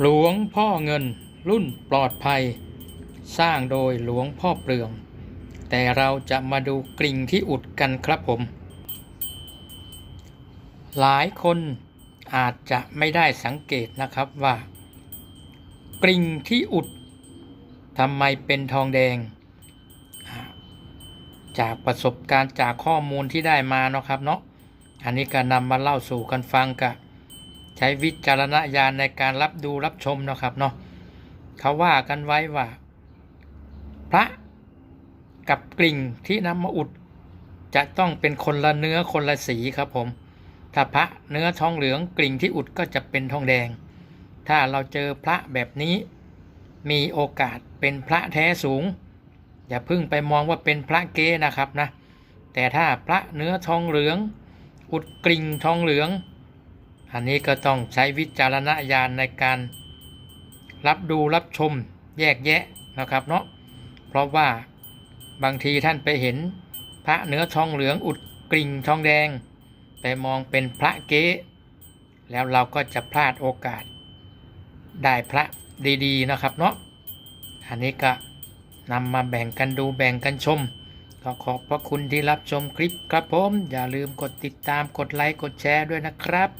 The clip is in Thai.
หลวงพ่อเงินรุ่นปลอดภัย สร้างโดยหลวงพ่อเปลือง แต่เราจะมาดูกริ่งที่อุดกันครับผม หลายคนอาจจะไม่ได้สังเกตนะครับว่ากริ่งที่อุดทำไมเป็นทองแดง จากประสบการณ์จากข้อมูลที่ได้มาเนาะครับเนาะอันนี้ก็นำมาเล่าสู่กันฟังกะ ใช้วิจารณญาณในการรับดูรับชมนะครับเนาะเขาว่ากันไว้ว่า พระกับกลิ่งที่นำมาอุด จะต้องเป็นคนละเนื้อคนละสีครับผม ถ้าพระเนื้อทองเหลืองกลิ่งที่อุดก็จะเป็นทองแดง ถ้าเราเจอพระแบบนี้ มีโอกาสเป็นพระแท้สูง อย่าพึ่งไปมองว่าเป็นพระเก๊นะครับนะ แต่ถ้าพระเนื้อทองเหลือง อุดกลิ่งทองเหลือง อันนี้ก็ต้องใช้วิจารณญาณในการรับดูรับชมแยกแยะนะครับเนาะเพราะว่าบางทีท่านไปเห็นพระเนื้อทองเหลืองอุดกลิ่งทองแดง ไปมองเป็นพระเก๊แล้วเราก็จะพลาดโอกาส ได้พระดีๆนะครับเนาะอันนี้ก็นำมาแบ่งกันดูแบ่งกันชมก็ขอบพระคุณที่รับชมคลิปครับผม อย่าลืมกดติดตามกดไลค์กดแชร์ด้วยนะครับ